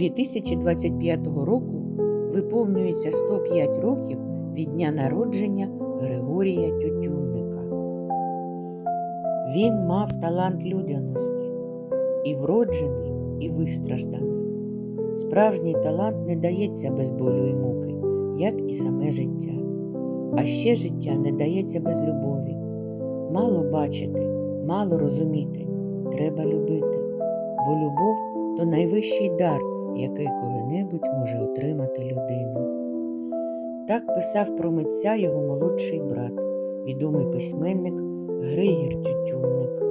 2025 року виповнюється 105 років від дня народження Григорія Тютюнника. Він мав талант людяності, і вроджений, і вистражданий. Справжній талант не дається без болю і муки, як і саме життя. А ще життя не дається без любові. Мало бачити, мало розуміти, треба любити, бо любов то найвищий дар, який коли-небудь може отримати людина. Так писав про митця його молодший брат, відомий письменник Григір Тютюнник.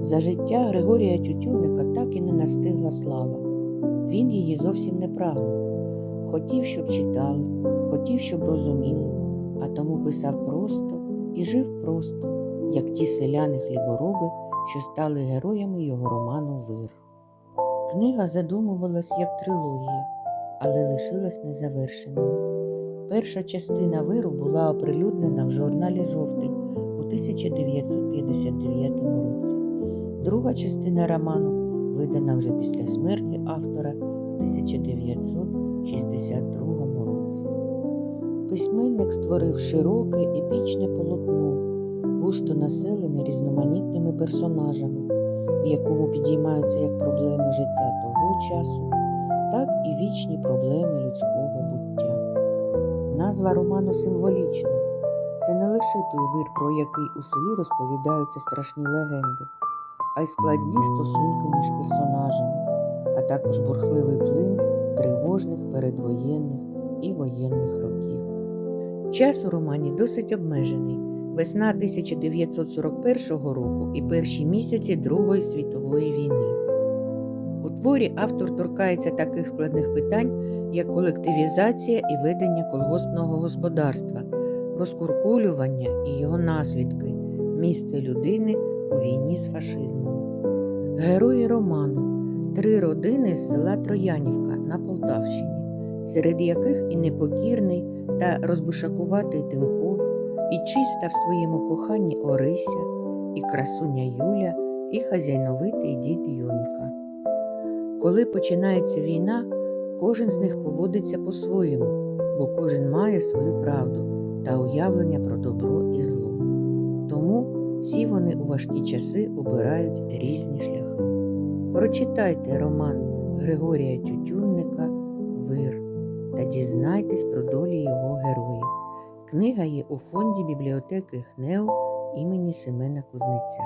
За життя Григорія Тютюнника так і не настигла слава. Він її зовсім не прагнув. Хотів, щоб читали, хотів, щоб розуміли, а тому писав просто і жив просто, як ті селяни хлібороби, що стали героями його роману Вир. Книга задумувалась як трилогія, але лишилась незавершеною. Перша частина виру була оприлюднена в журналі Жовтень у 1959 році. Друга частина роману видана вже після смерті автора в 1962 році. Письменник створив широке епічне полотно, густо населене різноманітними персонажами, в якому підіймаються як проблеми життя того часу, так і вічні проблеми людського буття. Назва роману символічна. Це не лише той вир, про який у селі розповідаються страшні легенди, а й складні стосунки між персонажами, а також бурхливий плин тривожних передвоєнних і воєнних років. Час у романі досить обмежений. Весна 1941 року і перші місяці Другої світової війни. У творі автор торкається таких складних питань, як колективізація і ведення колгоспного господарства, розкуркулювання і його наслідки, місце людини у війні з фашизмом. Герої роману три родини з села Троянівка на Полтавщині, серед яких і непокірний та розбишакуватий Тимко, і чиста в своєму коханні Орися, і красуня Юля, і хазяйновитий дід Юнька. Коли починається війна, кожен з них поводиться по-своєму, бо кожен має свою правду та уявлення про добро і зло. Тому всі вони у важкі часи обирають різні шляхи. Прочитайте роман Григорія Тютюнника Вир та дізнайтесь про долі. Книга є у фонді бібліотеки ХНЕУ імені Семена Кузнеця.